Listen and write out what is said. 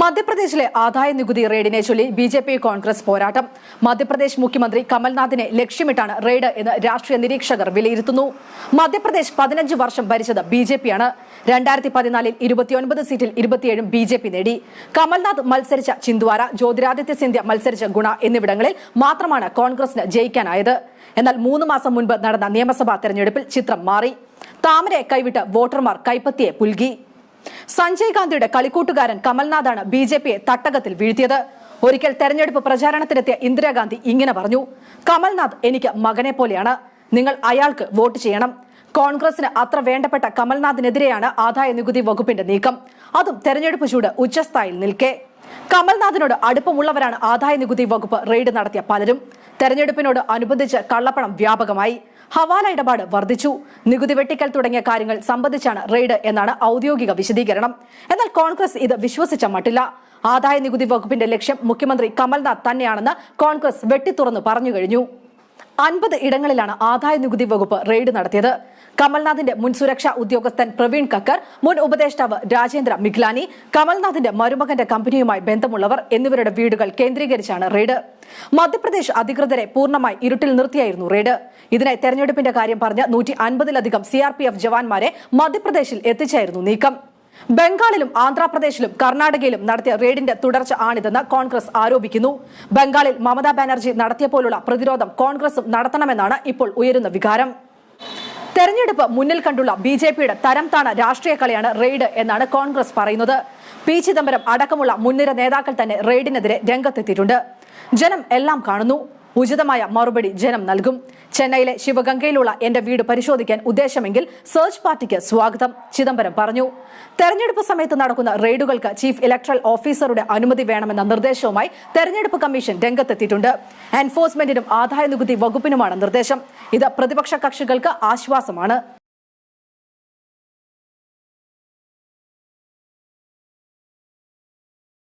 മധ്യപ്രദേശിലെ ആദായ നികുതി റെയ്ഡിനെ ചൊല്ലി ബി ജെ പി കോൺഗ്രസ് പോരാട്ടം. മധ്യപ്രദേശ് മുഖ്യമന്ത്രി കമൽനാഥിനെ ലക്ഷ്യമിട്ടാണ് റെയ്ഡ് എന്ന് രാഷ്ട്രീയ നിരീക്ഷകർ വിലയിരുത്തുന്നു. മധ്യപ്രദേശ് പതിനഞ്ച് വർഷം ഭരിച്ചത് ബി ജെ ആണ് രണ്ടായിരത്തി പതിനാലിൽ ഇരുപത്തിയൊൻപത് സീറ്റിൽ ഇരുപത്തിയേഴും ബി ജെ പി നേടി. കമൽനാഥ് മത്സരിച്ച ചിന്ദ്വാര ജ്യോതിരാദിത്യ സിന്ധ്യ മത്സരിച്ച ഗുണ എന്നിവിടങ്ങളിൽ മാത്രമാണ് കോൺഗ്രസിന് ജയിക്കാനായത്. എന്നാൽ മൂന്ന് മാസം മുൻപ് നടന്ന നിയമസഭാ തെരഞ്ഞെടുപ്പിൽ ചിത്രം മാറി. താമരയെ കൈവിട്ട് വോട്ടർമാർ കൈപ്പത്തിയെ പുൽകി. സഞ്ജയ് ഗാന്ധിയുടെ കളിക്കൂട്ടുകാരൻ കമൽനാഥാണ് ബി ജെ പിയെ തട്ടകത്തിൽ വീഴ്ത്തിയത്. ഒരിക്കൽ തെരഞ്ഞെടുപ്പ് പ്രചാരണത്തിനെത്തിയ ഇന്ദിരാഗാന്ധി ഇങ്ങനെ പറഞ്ഞു കമൽനാഥ് എനിക്ക് മകനെ പോലെയാണ്. നിങ്ങൾ അയാൾക്ക് വോട്ട് ചെയ്യണം. കോൺഗ്രസിന് അത്ര വേണ്ടപ്പെട്ട കമൽനാഥിനെതിരെയാണ് ആദായ നികുതി വകുപ്പിന്റെ നീക്കം. അതും തെരഞ്ഞെടുപ്പ് ചൂട് ഉച്ചസ്ഥായിൽ നിൽക്കെ. കമൽനാഥിനോട് അടുപ്പമുള്ളവരാണ് ആദായ നികുതി വകുപ്പ് റെയ്ഡ് നടത്തിയ പലരും. തെരഞ്ഞെടുപ്പിനോട് അനുബന്ധിച്ച് കള്ളപ്പണം വ്യാപകമായി. ഹവാല ഇടപാട് വർദ്ധിച്ചു. നികുതി വെട്ടിക്കൽ തുടങ്ങിയ കാര്യങ്ങൾ സംബന്ധിച്ചാണ് റെയ്ഡ് എന്നാണ് ഔദ്യോഗിക വിശദീകരണം. എന്നാൽ കോൺഗ്രസ് ഇത് വിശ്വസിച്ച മട്ടില്ല. ആദായ നികുതി വകുപ്പിന്റെ ലക്ഷ്യം മുഖ്യമന്ത്രി കമൽനാഥ് തന്നെയാണെന്ന് കോൺഗ്രസ് വെട്ടിത്തുറന്നു പറഞ്ഞു കഴിഞ്ഞു. അൻപത് ഇടങ്ങളിലാണ് ആദായ നികുതി വകുപ്പ് റെയ്ഡ് നടത്തിയത്. കമൽനാഥിന്റെ മുൻ സുരക്ഷാ ഉദ്യോഗസ്ഥൻ പ്രവീൺ കക്കർ മുൻ ഉപദേഷ്ടാവ് രാജേന്ദ്ര മിഗ്ലാനി കമൽനാഥിന്റെ മരുമകന്റെ കമ്പനിയുമായി ബന്ധമുള്ളവർ എന്നിവരുടെ വീടുകൾ കേന്ദ്രീകരിച്ചാണ് റെയ്ഡ്. മധ്യപ്രദേശ് അധികൃതരെ പൂർണമായി ഇരുട്ടിൽ നിർത്തിയായിരുന്നു റെയ്ഡ്. ഇതിനായി തെരഞ്ഞെടുപ്പിന്റെ കാര്യം പറഞ്ഞ് നൂറ്റി അൻപതിലധികം സി ആർ പി എഫ് ജവാന്മാരെ മധ്യപ്രദേശിൽ എത്തിച്ചായിരുന്നു നീക്കം. ബംഗാളിലും ആന്ധ്രാപ്രദേശിലും കർണാടകയിലും നടത്തിയ റെയ്ഡിന്റെ തുടർച്ച ആണിതെന്ന് കോൺഗ്രസ് ആരോപിക്കുന്നു. ബംഗാളിൽ മമതാ ബാനർജി നടത്തിയ പോലുള്ള പ്രതിരോധം കോൺഗ്രസും നടത്തണമെന്നാണ് ഇപ്പോൾ ഉയരുന്ന വികാരം. തെരഞ്ഞെടുപ്പ് മുന്നിൽ കണ്ടുള്ള ബി ജെ പിയുടെ തരം താണ രാഷ്ട്രീയ കളിയാണ് റെയ്ഡ് എന്നാണ് കോൺഗ്രസ് പറയുന്നത്. പി ചിദംബരം അടക്കമുള്ള മുൻനിര നേതാക്കൾ തന്നെ റെയ്ഡിനെതിരെ രംഗത്തെത്തിയിട്ടുണ്ട്. ജനം എല്ലാം കാണുന്നു. ഉചിതമായ മറുപടി ജനം നൽകും. ചെന്നൈയിലെ ശിവഗംഗയിലുള്ള എന്റെ വീട് പരിശോധിക്കാൻ ഉദ്ദേശമെങ്കിൽ സെർച്ച് പാർട്ടിക്ക് സ്വാഗതം ചിദംബരം പറഞ്ഞു. തെരഞ്ഞെടുപ്പ് സമയത്ത് നടക്കുന്ന റെയ്ഡുകൾക്ക് ചീഫ് ഇലക്ട്രൽ ഓഫീസറുടെ അനുമതി വേണമെന്ന നിർദ്ദേശവുമായി തെരഞ്ഞെടുപ്പ് കമ്മീഷൻ രംഗത്തെത്തിയിട്ടുണ്ട്. എൻഫോഴ്സ്മെന്റിനും ആദായ നികുതി വകുപ്പിനുമാണ് നിർദ്ദേശം. ഇത് പ്രതിപക്ഷ കക്ഷികൾക്ക് ആശ്വാസമാണ്.